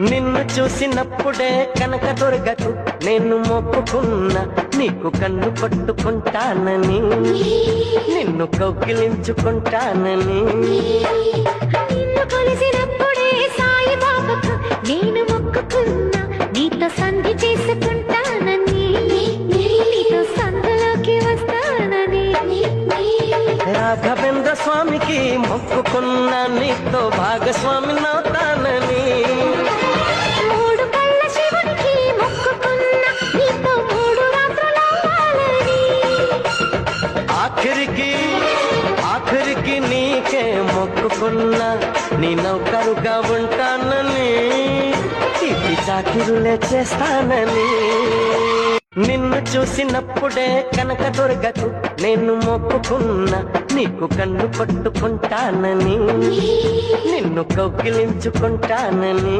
నిన్ను చూసినప్పుడే కనక దొరగకు నేను మొక్కుకున్నా నీకు కన్ను పట్టుకుంటానని నిన్ను కౌగిలించుకుంటానని. నిన్ను కొలిసినప్పుడే సాయి బాబాకు నేను మొక్కుకున్నా నీతో సంధి చేసుకుంటానని. నీతో సందులోకి వస్తానని. రాఘవేంద్ర స్వామికి మొక్కుకున్నా నీతో భాగస్వామి నవుతానని. ఆఖరికి ఆఖరికి నీకే మొక్కుకున్నా నీ నౌకరుగా ఉంటానని ఇది చాకిరులే చేస్తానని. నిన్ను చూసినప్పుడే కనక దొరగకు నేను మొక్కుకున్నా నీకు కన్ను పట్టుకుంటానని నిన్ను కౌకిలించుకుంటానని